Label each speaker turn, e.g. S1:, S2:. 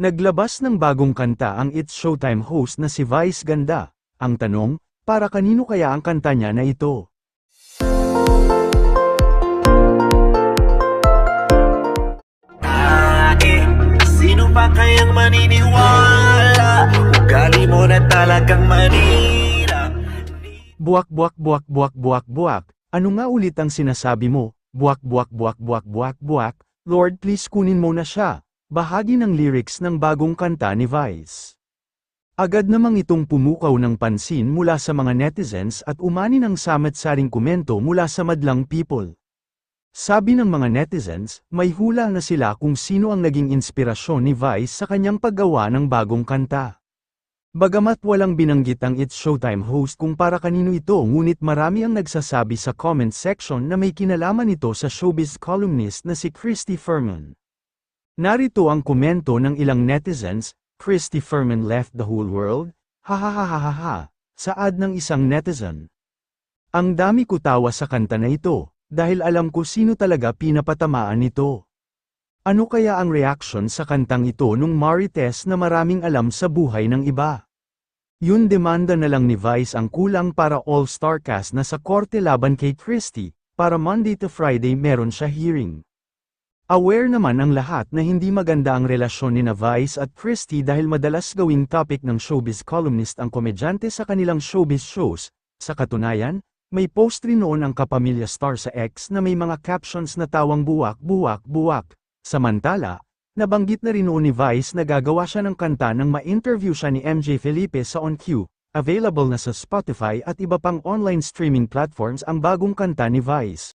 S1: Naglabas ng bagong kanta ang It's Showtime host na si Vice Ganda. Ang tanong, para kanino kaya ang kanta niya na ito?
S2: tae Sino pa kayang maniniwala Ugali mo na talagang manira
S1: Buwak buwak buwak buwak buwak buwak. Ano nga ulit ang sinasabi mo? Buwak buwak buwak buwak buwak buwak. Lord please kunin mo na siya. Bahagi ng lyrics ng bagong kanta ni Vice. Agad namang itong pumukaw ng pansin mula sa mga netizens at umani ng samat-saring komento mula sa madlang people. Sabi ng mga netizens, may hula na sila kung sino ang naging inspirasyon ni Vice sa kanyang paggawa ng bagong kanta. Bagamat walang binanggit ang It's Showtime host kung para kanino ito ngunit marami ang nagsasabi sa comment section na may kinalaman ito sa showbiz columnist na si Christy Furman. Narito ang komento ng ilang netizens, Christy Furman left the whole world, hahaha saad ng isang netizen. Ang dami ko tawa sa kanta na ito, dahil alam ko sino talaga pinapatamaan nito. Ano kaya ang reaction sa kantang ito nung Marites na maraming alam sa buhay ng iba? Yun demanda na lang ni Vice ang kulang para all-star cast na sa korte laban kay Christie, para Monday to Friday meron siya hearing. Aware naman ang lahat na hindi maganda ang relasyon ni Vice at Christie dahil madalas gawing topic ng showbiz columnist ang komedyante sa kanilang showbiz shows. Sa katunayan, may post rin noon ang kapamilya star sa X na may mga captions na tawang buwak buwak buwak. Samantala, nabanggit na rin noon ni Vice na gagawa siya ng kanta nang ma-interview siya ni MJ Felipe sa On Q. Available na sa Spotify at iba pang online streaming platforms ang bagong kanta ni Vice.